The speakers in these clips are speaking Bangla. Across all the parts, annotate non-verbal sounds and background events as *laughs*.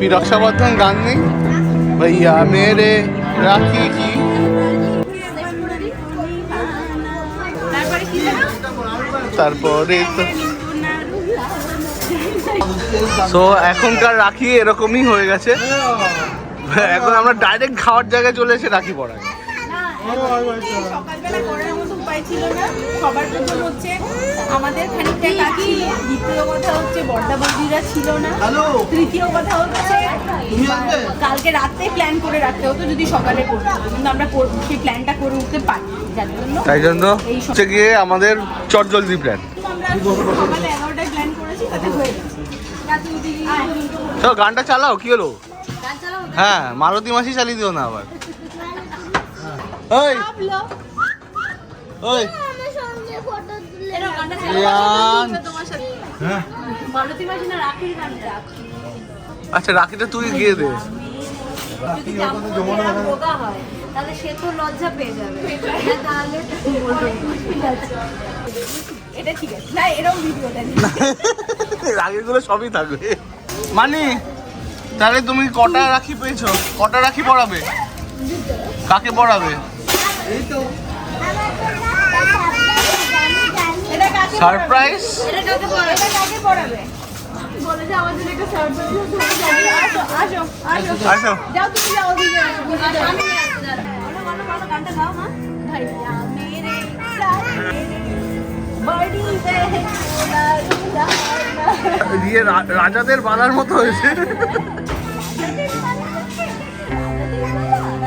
হ্যাপি রক্ষাবন্ধন গান নেই ভাইয়া মেরে রাখি কি? তারপরে তো সো এখনকার রাখি এরকমই হয়ে গেছে। এখন আমরা ডাইরেক্ট খাওয়ার জায়গায় চলে এসে রাখি পড়াই। উপায় ছিল না। সবার প্রথম হচ্ছে আমাদের খানিকটা কাজ ছিল দ্বিতীয় কথা হচ্ছে বর্দা বৌদিরা ছিল না। তৃতীয় কথা হচ্ছে কালকে রাতে প্ল্যান করে রাখতে হতো যদি সকালে করতে হতো। কিন্তু আমরা সেই প্ল্যানটা করে উঠতে পারি যার জন্য তাই জন্য হচ্ছে গিয়ে আমাদের চটজলদি প্ল্যান আমরা এগারোটায় প্ল্যান করেছি তাতে হয়ে গেছে। তো গানটা চালাও কি হলো? হ্যাঁ মারুতি মাসি চালিয়ে দিও না আবার। ওই ওই। গানটা আচ্ছা রাখিটা তুই গিয়ে দে। হয় তাহলে সে তো লজ্জা পেয়ে যাবে। না তাহলে তো বলবে, ঠিক আছে। এটা ঠিক আছে। না এরকম ভিডিওটা নিয়ে *laughs* রাখিগুলো সবই থাকবে। মানি তাহলে তুমি কটা রাখি পেয়েছ? কটা রাখি পড়াবে কাকে পড়াবে এটা কাকে সারপ্রাইজ দিয়ে রাজাদের বালার মতো হয়েছে।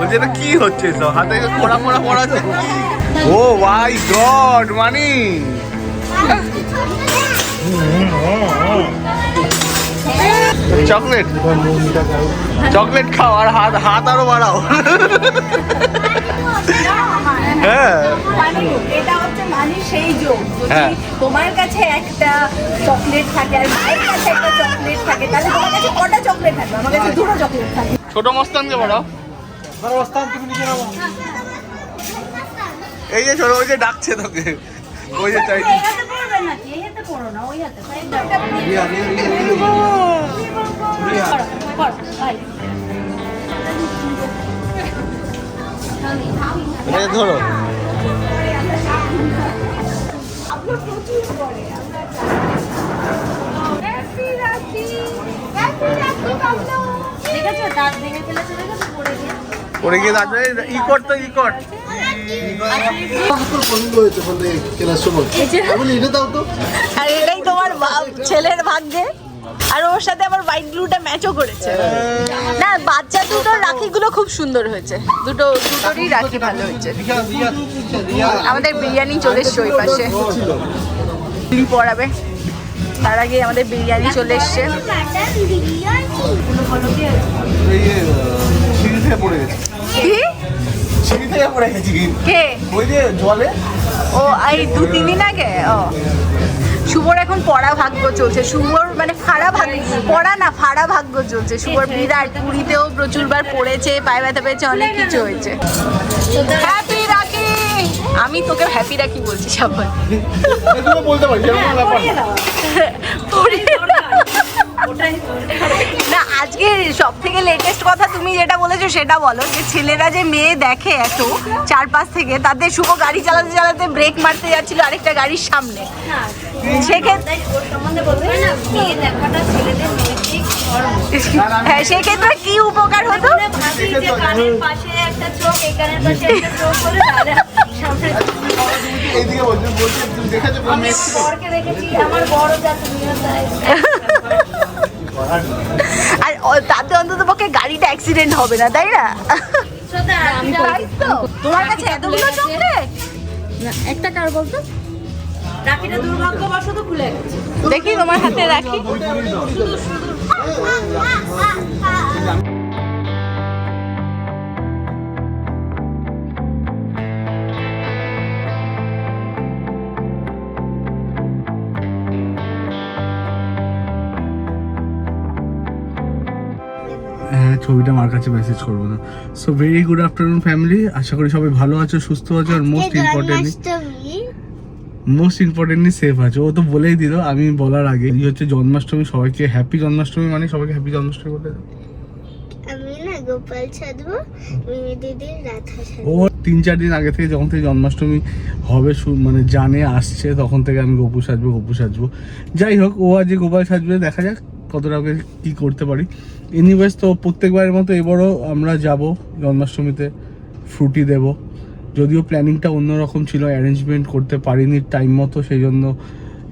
বলছে এটা কি হচ্ছে সব হাতে কোড়া মোড়া পড়াচ্ছে ও মাই গড মানি। চকলেট। চকলেট খাও আর হাত হাত আরও বাড়াও। হ্যাঁ। এটা হচ্ছে মানে সেই যোগ। যদি হ্যাঁ। তোমার কাছে একটা চকলেট থাকে আর মায়ের কাছে একটা চকলেট থাকে তাহলে তোমার কাছে কটা চকলেট থাকবে? আমার কাছে দুটো চকলেট থাকে। ছোট মস্তানকে বাড়াও এই যে ওই যে ডাকছে তোকে। ওই যে চাই ধরো। দেখেছ? দাঁত ভেঙে ফেলেছে দেখেছ? পড়ে গিয়ে দাঁড়াবে ই ই কর। তো আর এটাই তোমার ছেলের ভাগ্যে। আর ওর সাথে আবার হোয়াইট গ্লুটা ম্যাচও করেছে। না বাচ্চা দুটোর রাখিগুলো খুব সুন্দর হয়েছে। দুটো দুটোরই রাখি ভালো হয়েছে। আমাদের বিরিয়ানি চলে এসছে ওই পাশে। পড়াবে। তার আগে আমাদের বিরিয়ানি চলে এসছে। পড়ে গেছে। কি? সিঁড়ি থেকে পড়ে গেছি কে? ওই যে জলে? ও এই দু তিন দিন আগে? ও। শুভর এখন পড়া ভাগ্য চলছে। শুভর মানে ফাড়া ভাগ্য পড়া না ফাড়া ভাগ্য চলছে। শুভর বিরাট পুরীতেও প্রচুরবার পড়েছে পায়ে ব্যথা পেয়েছে অনেক কিছু হয়েছে। হ্যাপি রাখি! আমি তোকে হ্যাপি রাখি বলছি সবাই বলতে পারি না। আজকে সব থেকে লেটেস্ট কথা তুমি যেটা বলেছ সেটা বলো যে ছেলেরা যে মেয়ে দেখে এত চারপাশ থেকে তাদের শুভ গাড়ি চালাতে চালাতে ব্রেক মারতে যাচ্ছিল আরেকটা গাড়ির সামনে। সেক্ষেত্রে হ্যাঁ সেক্ষেত্রে কি উপকার হতো? এইদিকে বলছি বলছি তুমি দেখেছ কোন মেয়ে? *laughs* আর তাতে অন্তত পক্ষে গাড়িটা অ্যাক্সিডেন্ট হবে না তাই না? তো? তোমার কাছে এতগুলো চকলেট একটা কার বলতো? রাখিটা দুর্ভাগ্যবশত খুলে দেখি তোমার হাতে রাখি। ছবিটা আমার কাছে মেসেজ করব না। So very good afternoon family আশা করি সবাই ভালো আছো সুস্থ আছো আর most importantly most importantly safe আছো। ও তো বলেই দিল আমি বলার আগে। এই হচ্ছে জন্মাষ্টমী সবাইকে হ্যাপি জন্মাষ্টমী মানে সবাইকে হ্যাপি জন্মাষ্টমী বলে। গোপাল মিমি দিদির রাধা ও তিন চার দিন আগে থেকে যখন থেকে জন্মাষ্টমী হবে মানে জানে আসছে তখন থেকে আমি গপু সাজবো গপু সাজবো যাই হোক ও আজ গোপাল সাজবে দেখা যাক কতটা ওকে কি করতে পারি। এনিওয়েজ তো প্রত্যেকবারের মতো এবারও আমরা যাব জন্মাষ্টমীতে ফ্রুটি দেব। যদিও প্ল্যানিংটা অন্যরকম ছিল অ্যারেঞ্জমেন্ট করতে পারিনি টাইম মতো সেই জন্য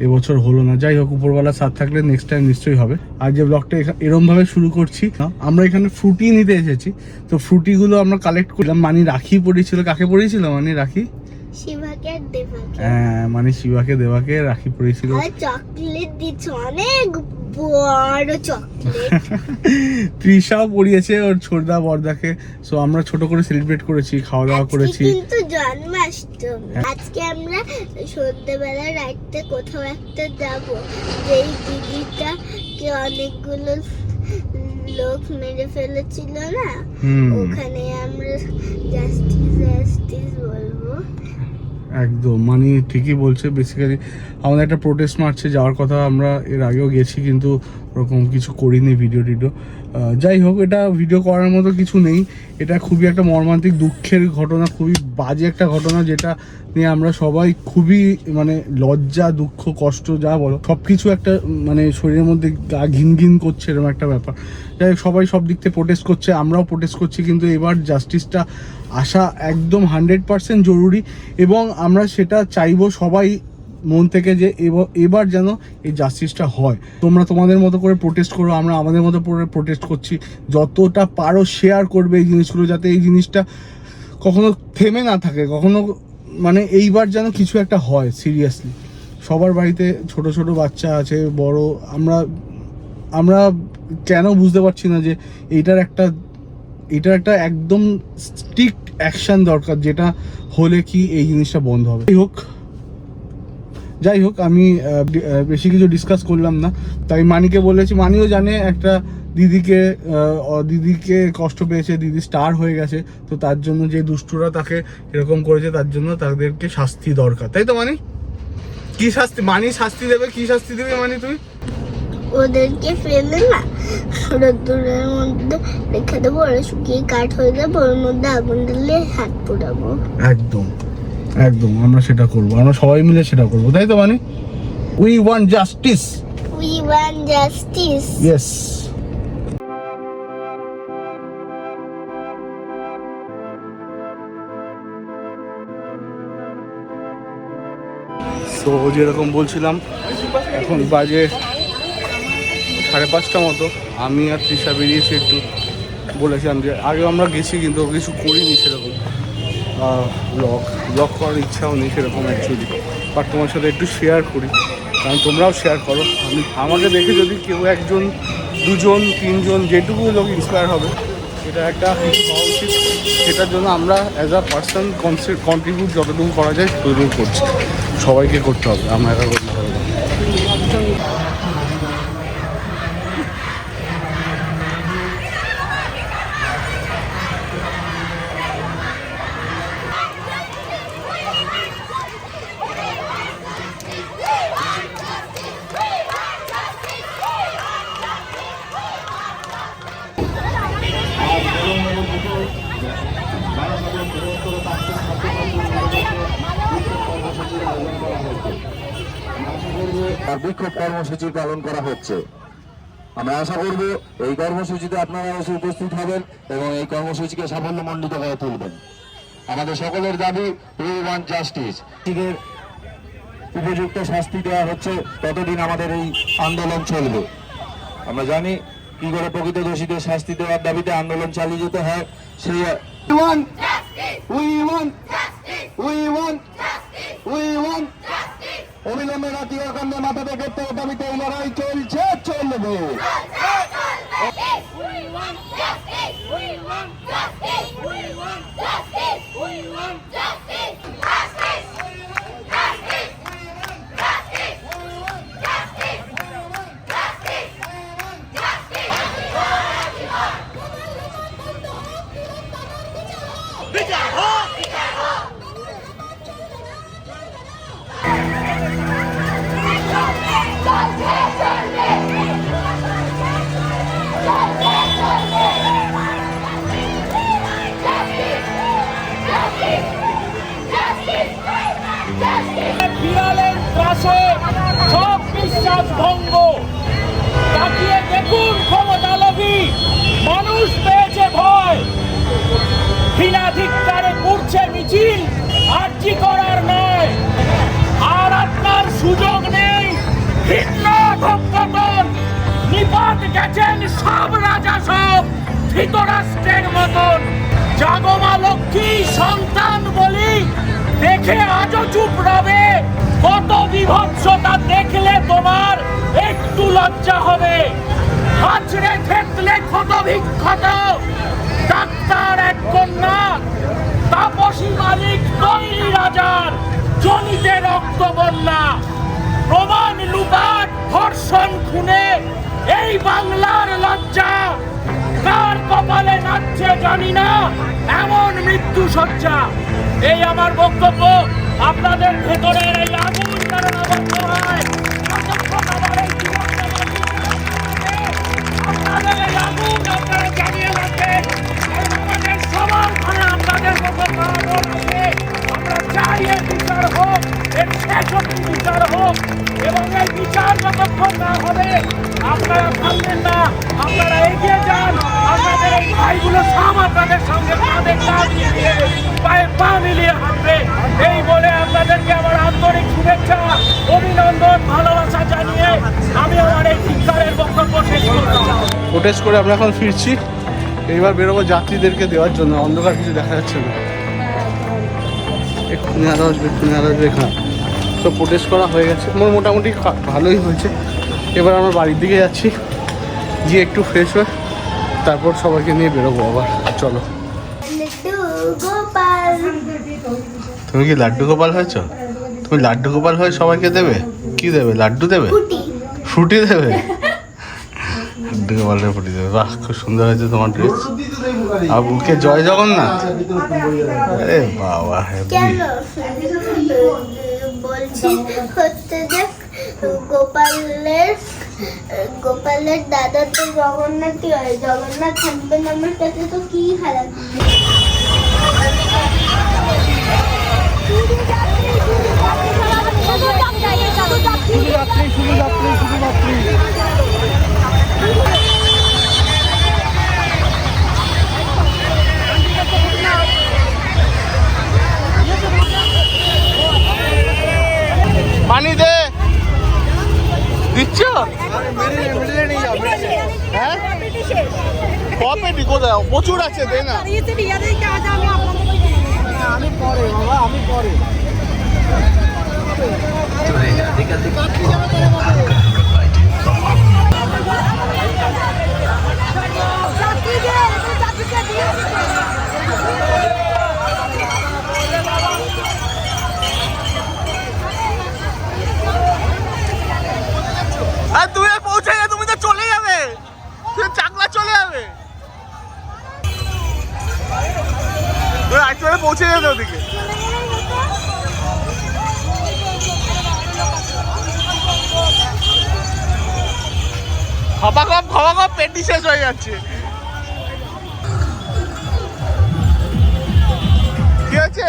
এবছর হলো না। যাই হোক উপরবেলা সাথ থাকলে নেক্সট টাইম নিশ্চয়ই হবে। আর যে ব্লগটা এরম ভাবে শুরু করছি আমরা এখানে ফ্রুটি নিতে এসেছি। তো ফ্রুটিগুলো আমরা কালেক্ট করলাম মানি রাখি পড়েছিল কাকে পড়েছিল? মানে রাখি? হ্যাঁ মানে শিবাকে দেবাকে রাখি পড়েছিল। চকলেট দিচ্ছে অনেক বড় চকলেট *laughs* তৃষাও পড়িয়েছে ওর ছোটদা বর্দাকে সো আমরা ছোট করে সেলিব্রেট করেছি খাওয়া দাওয়া করেছি। কিন্তু জন্মাষ্টমী। আজকে আমরা সন্ধ্যেবেলা রাইতে কোথাও একটা যাব। যেই দিদিটা কে অনেকগুলো লোক মেরে ফেলেছিল না? ওখানে আমরা জাস্টিস জাস্টিস বলব। একদম মানে ঠিকই বলছে বেসিক্যালি আমাদের একটা প্রোটেস্ট মারছে যাওয়ার কথা আমরা এর আগেও গেছি, কিন্তু ওরকম কিছু করিনি ভিডিও টিডিও। যাই হোক, এটা ভিডিও করার মতো কিছু নেই। এটা খুবই একটা মর্মান্তিক দুঃখের ঘটনা, খুবই বাজে একটা ঘটনা যেটা নিয়ে আমরা সবাই খুবই মানে লজ্জা, দুঃখ, কষ্ট, যা বলো সব কিছু একটা মানে শরীরের মধ্যে গা ঘিন ঘিন করছে এরকম একটা ব্যাপার। যাই সবাই সব দিক থেকে প্রোটেস্ট করছে, আমরাও প্রোটেস্ট করছি, কিন্তু এবার জাস্টিসটা আসা একদম হান্ড্রেড পার্সেন্ট জরুরি এবং আমরা সেটা চাইব সবাই মন থেকে যে এব- এবার যেন এই জাস্টিসটা হয়। তোমরা তোমাদের মতো করে প্রোটেস্ট করো, আমরা আমাদের মতো করে প্রোটেস্ট করছি। যতটা পারো শেয়ার করবে এই জিনিসগুলো যাতে এই জিনিসটা কখনো থেমে না থাকে, কখনো মানে এইবার যেন কিছু একটা হয় সিরিয়াসলি সবার বাড়িতে ছোট ছোট বাচ্চা আছে, বড়, আমরা আমরা কেন বুঝতে পারছি না যে এইটার একটা, এটার একটা একদম স্ট্রিক্ট অ্যাকশন দরকার, যেটা হলে কি এই জিনিসটা বন্ধ হবে। যাই হোক যাই হোক আমি বেশি কিছু ডিসকাস করলাম না। তাই মানিকে বলেছি মানিও জানে একটা দিদিকে দিদিকে কষ্ট পেয়েছে দিদি স্টার হয়ে গেছে তো তার জন্য যে দুষ্টুরা তাকে এরকম করেছে তার জন্য তাদেরকে শাস্তি দরকার। তাই তো মানি? কি শাস্তি মানি শাস্তি দেবে কি শাস্তি দেবে মানি তুই? ওদেরকে ফেলে না রোদ্দুরের মধ্যে রেখে দেবো ওরা শুকিয়ে কাঠ হয়ে যাবে ওর মধ্যে আগুন দিলে হাত পোড়াবো। একদম। একদম আমরা সেটা করব। আমরা সবাই মিলে সেটা করব তাই তো মানে we want justice we want justice yes তো যেরকম বলছিলাম এখন বাজে সাড়ে পাঁচটা মতো। আমি আর তৃষা বেরিয়েছি একটু বলেছিলাম যে আগে আমরা গেছি কিন্তু কিছু করিনি সেরকম। ব্লগ ব্লগ করার ইচ্ছাও নেই সেরকম অ্যাকচুয়ালি বাট তোমার সাথে একটু শেয়ার করি। কারণ তোমরাও শেয়ার করো। আমি, আমাকে দেখে যদি কেউ একজন, দুজন, তিনজন, যেটুকু লোক ইন্সপায়ার হবে এটা একটা উচিত। সেটার জন্য আমরা অ্যাজ আ পার্সন কন্ট্রিবিউট যতটুকু করা যায় ততটুকু করছি। সবাইকে করতে হবে। আমরা একা করতে হবে আর বিক্ষোভ কর্মসূচি পালন করা হচ্ছে। আমরা আশা করব এই কর্মসূচিতে আপনারা এসে উপস্থিত হবেন এবং এই কর্মসূচিকে সাফল্যমণ্ডিত করে তুলবেন। আমাদের সকলের দাবি উই ওয়ান্ট জাস্টিস উপযুক্ত শাস্তি দেওয়া হচ্ছে, ততদিন আমাদের এই আন্দোলন চলবে। আমরা জানি কি করে প্রকৃত দোষীদের শাস্তি দেওয়ার দাবিতে আন্দোলন চালিয়ে যেতে হয় সেই We want, we want, we want, we want অবিলম্বে জাতীয় কন্যা মাথাতে দাবিতে এই লড়াই চলছে চলবে। Justice! Yeah. গেছেন সব রাজা সব ধৃতরাষ্ট্রের মতন। জাগমা লক্ষ্মী সন্তান বলি, দেখে আজও চুপ রবে। কত বিভৎসতা দেখলে তোমার একটু লজ্জা হবে। আছড়ে থেতলে ক্ষত বিক্ষত, ডাক্তার এক কন্যা, তাপসী মালিক তৈরি রাজার জনিতে রক্ত বন্যা। প্রমাণ লুকাট ধর্ষণ খুনে এই বাংলার লজ্জা। কার কপালে নাচছে জানি না। এমন মৃত্যু সজ্জা। এই আমার বক্তব্য। আপনাদের ভেতরের এই আগুন না বন্ধ হয়। সবার ঘরে আপনাদের মতো মা আছে। আমরা চাই এর বিচার হোক, এর শেষ অবধি বিচার হোক। যতক্ষণ না হবে। আপনারা থামবেন না, আপনারা এগিয়ে যান। আপনাদের এই ভাইগুলো সব আপনাদের সঙ্গে কাঁধে কাঁধ মিলিয়ে, পায়ে পা মিলিয়ে হাঁটবে। এই বলে আপনাদেরকে আমার আন্তরিক শুভেচ্ছা, অভিনন্দন, ভালোবাসা জানিয়ে আমি আমার এই ধিক্কারের বক্তব্য শেষ করলাম করে আমরা এখন ফিরছি। এইবার বেরোবো যাত্রীদেরকে দেওয়ার জন্য। অন্ধকার কিছু দেখা যাচ্ছে না। এক্ষুনি আরও আসবে, এক্ষুনি আরও আসবে এখানে। তো প্রোটেস্ট করা হয়ে গেছে। মোর মোটামুটি ভালোই হয়েছে। এবার আমরা বাড়ির দিকে যাচ্ছি। গিয়ে একটু ফ্রেশ হয়ে তারপর সবাইকে নিয়ে বেরোবো আবার। চলো। তুমি কি লাড্ডু গোপাল হয়েছ? তুমি লাড্ডু গোপাল হয়ে সবাইকে দেবে? কি দেবে? লাড্ডু দেবে? ফুটি। ফ্রুটি দেবে? লাড্ডু গোপালের ফ্রুটি দেবে। বাহ খুব সুন্দর হয়েছে তোমার ড্রেস আর বুকে জয় জগন্নাথ? আরে বাবা হ্যাপি বলছি, হচ্ছে যে গোপালের গোপালের দাদা তো জগন্নাথই হয়। জগন্নাথ থাকবেন আমার কাছে তো কি খারাপ পানি দে। দিচ্ছ? হ্যাঁ? কপেটি কোথায়? প্রচুর আছে দে না। আর তুমি পৌঁছে গেলে তুমি তো চলে যাবে। তুমি চাকলা চলে যাবে। তুমি একবারে পৌঁছে যাবে ওদিকে। খাপা খাওয়া কপ পেটি শেষ হয়ে যাচ্ছে। কি হচ্ছে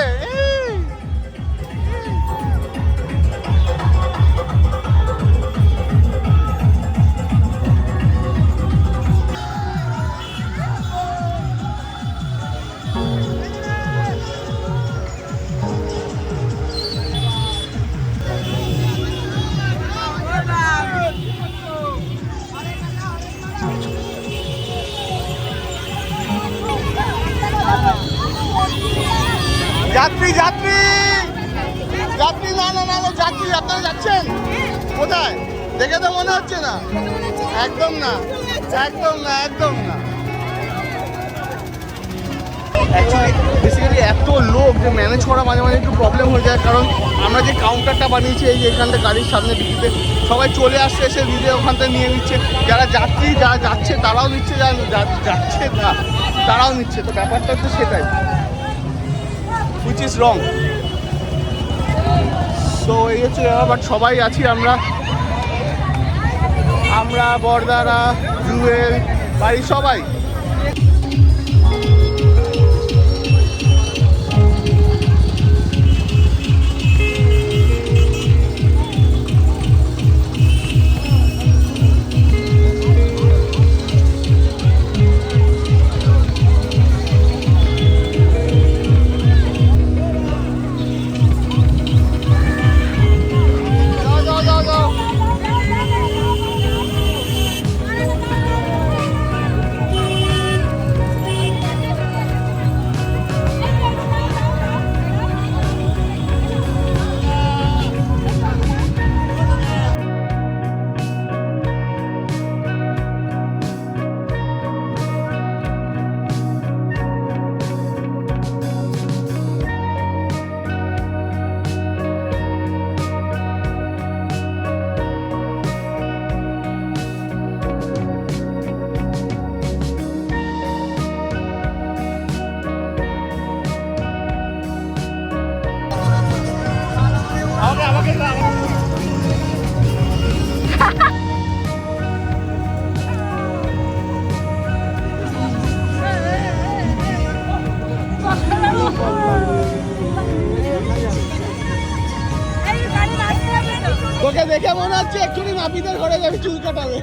একদম না একদম না একদম না। বেসিক্যালি এত লোক যে ম্যানেজ করা মাঝে মাঝে একটু প্রবলেম হয়ে যায়, কারণ আমরা যে কাউন্টারটা বানিয়েছি, এই যে এখানটা গাড়ির সামনে দিকে সবাই চলে আসছে, এসে নিজে ওখান থেকে নিয়ে নিচ্ছে। যারা যাত্রী, যারা যাচ্ছে, তারাও নিচ্ছে যা- যাচ্ছে না, তারাও নিচ্ছে। তো ব্যাপারটা হচ্ছে সেটাই। হুইচ ইজ রং সো এই হচ্ছে বাট সবাই আছি আমরা। আমরা বর্দারা জুয়েল বাড়ির সবাই তোকে দেখে মনে হচ্ছে এক্ষুনি নাপিতের ঘরে যাবি চুল কাটাবে।